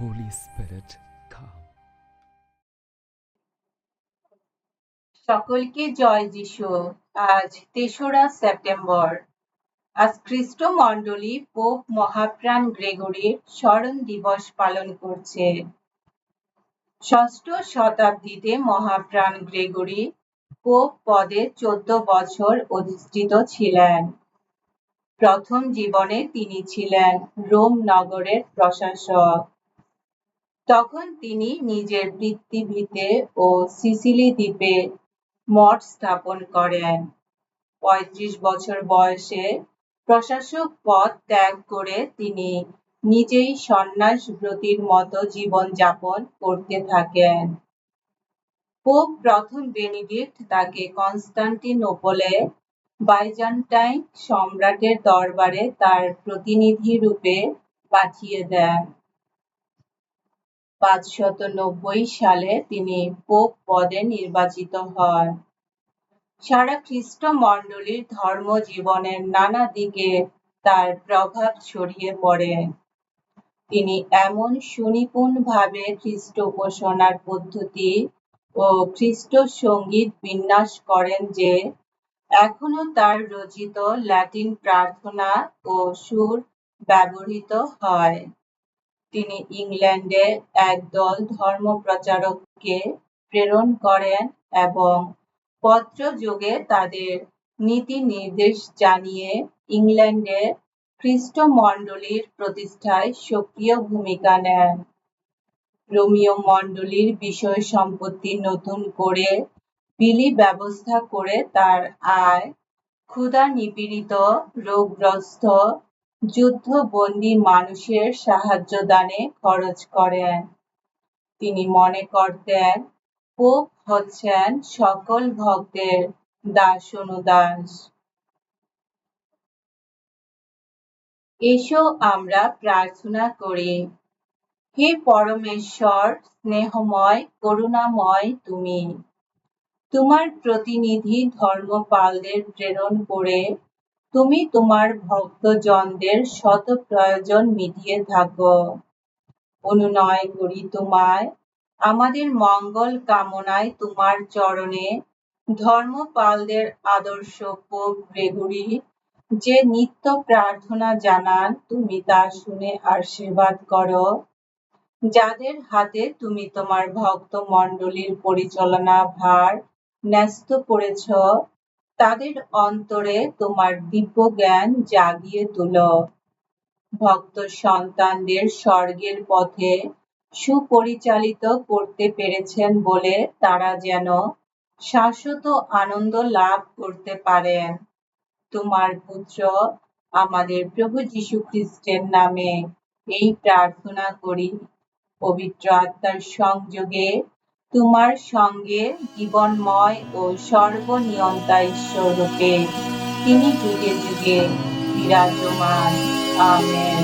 Holy Spirit, come. সকলকে জয় যিশু। আজ তেসরা সেপ্টেম্বর। আজ খ্রিস্ট মণ্ডলী পোপ মহাপ্রাণ গ্রেগরির স্মরণ দিবস পালন করছে। ষষ্ঠ শতাব্দীতে মহাপ্রাণ গ্রেগরি পোপ পদে চোদ্দ বছর অধিষ্ঠিত ছিলেন। প্রথম জীবনে তিনি ছিলেন রোম নগরের প্রশাসক। তখন তিনি নিজের পৃথিবীতে ও সিসিলি দ্বীপে মঠ স্থাপন করেন। পঁয়ত্রিশ বছর বয়সে প্রশাসক পদ ত্যাগ করে তিনি নিজেই সন্ন্যাস ব্রতির মতো জীবন যাপন করতে থাকেন। পোপ প্রথম বেনিডিক্ট তাকে কনস্টান্টিনোপলে বাইজান্টাইন সম্রাটের দরবারে তার প্রতিনিধি রূপে পাঠিয়ে দেন। পাঁচশত সালে তিনি পোপ পদে নির্বাচিত হন। সারা খ্রিস্ট মণ্ডলীর ধর্ম জীবনের নানা দিকে তার প্রভাব ছড়িয়ে পড়ে। তিনি এমন সুনিপুণভাবে খ্রিস্ট উপাসনার পদ্ধতি ও খ্রিস্ট সংগীত বিন্যাস করেন যে, এখনও তার রচিত ল্যাটিন প্রার্থনা ও সুর ব্যবহৃত হয়। তিনি ইংল্যান্ডে একদল ধর্মপ্রচারককে প্রেরণ করেন এবং পত্রযোগে তাদের নীতি নির্দেশ জানিয়ে ইংল্যান্ডে খ্রিস্ট মণ্ডলীর প্রতিষ্ঠায় সক্রিয় ভূমিকা নেন। রোমীয় মণ্ডলীর বিষয় সম্পত্তি নতুন করে বিলি ব্যবস্থা করে তার আয় ক্ষুধা নিপীড়িত, রোগগ্রস্ত যুদ্ধবন্দী মানুষের সাহায্য দানে খরচ করেন। তিনি মনে করতেন, পোপ হচ্ছেন সকল ভক্তের দাস অনুদাস এসো আমরা প্রার্থনা করি, হে পরমেশ্বর, স্নেহময়, করুণাময় তুমি। তোমার প্রতিনিধি ধর্মপালদের প্রেরণ করে তুমি তোমার ভক্তজনদের শত প্রয়োজন মিটিয়ে থাকো। অনুনয় করি তোমায়। আমাদের মঙ্গল কামনায় তোমার চরণে ধর্মপালদের আদর্শ পোপ গ্রেগরি, যে নিত্য প্রার্থনা জানান, তুমি তা শুনে আশীর্বাদ করো। যাদের হাতে তুমি তোমার ভক্ত মণ্ডলীর পরিচালনা ভার ন্যস্ত করেছ তাদের অন্তরে তোমার দিব্য জ্ঞান জাগিয়ে তুলো। ভক্ত সন্তানদের স্বর্গের পথে সুপরিচালিত করতে পেরেছেন বলে তারা যেন শাশ্বত আনন্দ লাভ করতে পারেন। তোমার পুত্র আমাদের প্রভু যীশু খ্রিস্টের নামে এই প্রার্থনা করি। পবিত্র আত্মার সংযোগে তোমার সঙ্গে জীবনময় ও সর্বনিয়ন্তা ঈশ্বর রূপে তিনি যুগে যুগে বিরাজমান। আমেন।